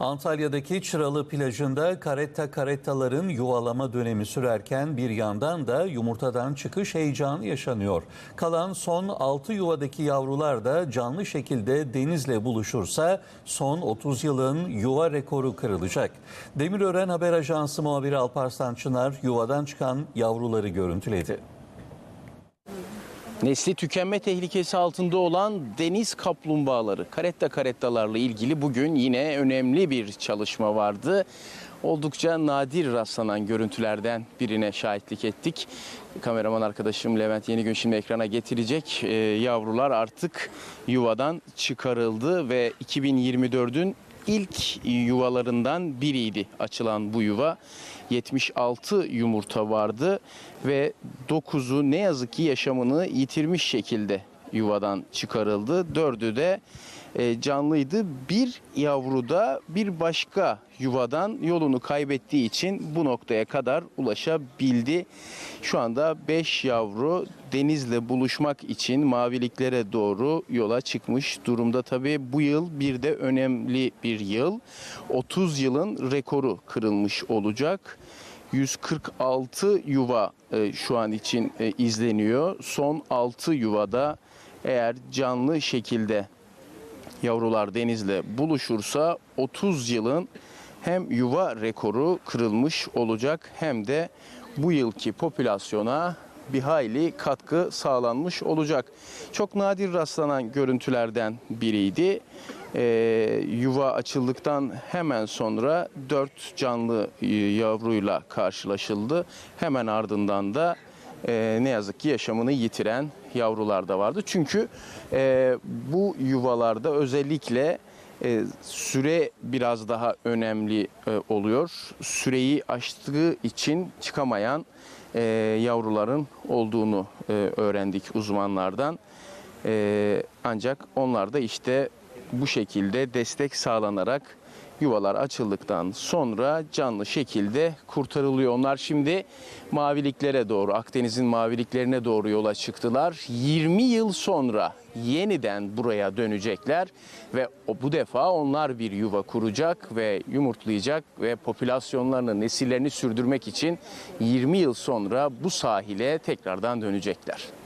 Antalya'daki Çıralı plajında karetta karettaların yuvalama dönemi sürerken bir yandan da yumurtadan çıkış heyecanı yaşanıyor. Kalan son 6 yuvadaki yavrular da canlı şekilde denizle buluşursa son 30 yılın yuva rekoru kırılacak. Demirören Haber Ajansı muhabiri Alparslan Çınar yuvadan çıkan yavruları görüntüledi. Nesli tükenme tehlikesi altında olan deniz kaplumbağaları, karetta karettalarla ilgili bugün yine önemli bir çalışma vardı. Oldukça nadir rastlanan görüntülerden birine şahitlik ettik. Kameraman arkadaşım Levent Yenigün şimdi ekrana getirecek. Ee, yavrular artık yuvadan çıkarıldı ve 2024'ün ilk yuvalarından biriydi açılan bu yuva. 76 yumurta vardı ve 9'u ne yazık ki yaşamını yitirmiş şekilde yuvadan çıkarıldı. 4'ü de e, canlıydı. Bir yavru da bir başka yuvadan yolunu kaybettiği için bu noktaya kadar ulaşabildi. Şu anda 5 yavru denizle buluşmak için maviliklere doğru yola çıkmış durumda. Tabii bu yıl bir de önemli bir yıl. 30 yılın rekoru kırılmış olacak. 146 yuva e, şu an için e, izleniyor. Son 6 yuvada eğer canlı şekilde yavrular denizle buluşursa 30 yılın hem yuva rekoru kırılmış olacak hem de bu yılki popülasyona bir hayli katkı sağlanmış olacak. Çok nadir rastlanan görüntülerden biriydi. Ee, yuva açıldıktan hemen sonra 4 canlı e, yavruyla karşılaşıldı. Hemen ardından da e, ne yazık ki yaşamını yitiren yavrular da vardı. Çünkü e, bu yuvalarda özellikle e, süre biraz daha önemli e, oluyor. Süreyi aştığı için çıkamayan e, yavruların olduğunu e, öğrendik uzmanlardan. E, ancak onlar da işte bu şekilde destek sağlanarak yuvalar açıldıktan sonra canlı şekilde kurtarılıyor. Onlar şimdi maviliklere doğru, Akdeniz'in maviliklerine doğru yola çıktılar. 20 yıl sonra yeniden buraya dönecekler ve bu defa onlar bir yuva kuracak ve yumurtlayacak ve popülasyonlarını, nesillerini sürdürmek için 20 yıl sonra bu sahile tekrardan dönecekler.